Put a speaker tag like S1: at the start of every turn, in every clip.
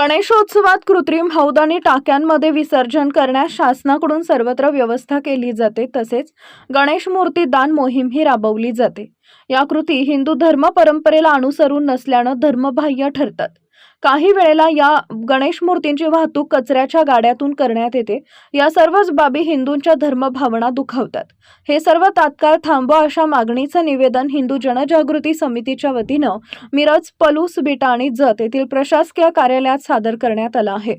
S1: गणेशोत्सवात कृत्रिम हौद आणि टाक्यांमध्ये विसर्जन करण्यास शासनाकडून सर्वत्र व्यवस्था केली जाते तसेच गणेश मूर्ती दान मोहीमही राबवली जाते. या कृती हिंदू धर्म परंपरेला अनुसरून नसल्यानं धर्मबाह्य ठरतात. काही वेळेला या गणेश मूर्तींची वाहतूक कचऱ्याच्या गाड्यातून करण्यात येते. या सर्वच बाबी हिंदूंच्या धर्मभावना दुखावतात. हे सर्व तात्काळ थांबवा अशा मागणीचं निवेदन हिंदू जनजागृती समितीच्या वतीनं मिरज पलूस बिटा आणि जत येथील प्रशासकीय कार्यालयात सादर करण्यात आलं आहे.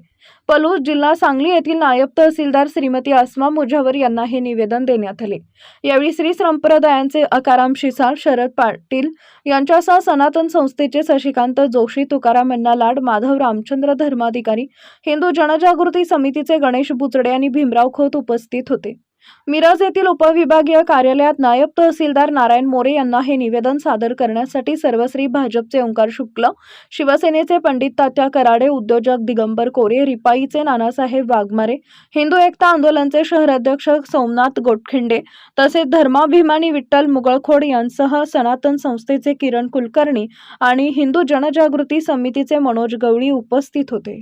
S1: पलूस जिल्हा सांगली येथील नायब तहसीलदार श्रीमती आसमा मुजावर यांना हे निवेदन देण्यात आले. यावेळी श्री संप्रदायांचे अकाराम शिसाळ शरद पाटील यांच्यासह सनातन संस्थेचे शशिकांत जोशी तुकाराम यांना कराड माधव रामचंद्र धर्माधिकारी हिंदू जनजागृती समितीचे गणेश बुचडे आणि भीमराव खोत उपस्थित होते. मिरज येथील उपविभागीय कार्यालयात नायब तहसीलदार नारायण मोरे यांना हे निवेदन सादर करण्यासाठी सर्वश्री भाजपचे ओंकार शुक्ल शिवसेनेचे पंडित तात्या कराडे उद्योजक दिगंबर कोरे रिपाईचे नानासाहेब वाघमारे हिंदू एकता आंदोलनचे शहराध्यक्ष सोमनाथ गोटखिंडे तसेच धर्माभिमानी विठ्ठल मुगळखोड यांसह सनातन संस्थेचे किरण कुलकर्णी आणि हिंदू जनजागृती समितीचे मनोज गवळी उपस्थित होते.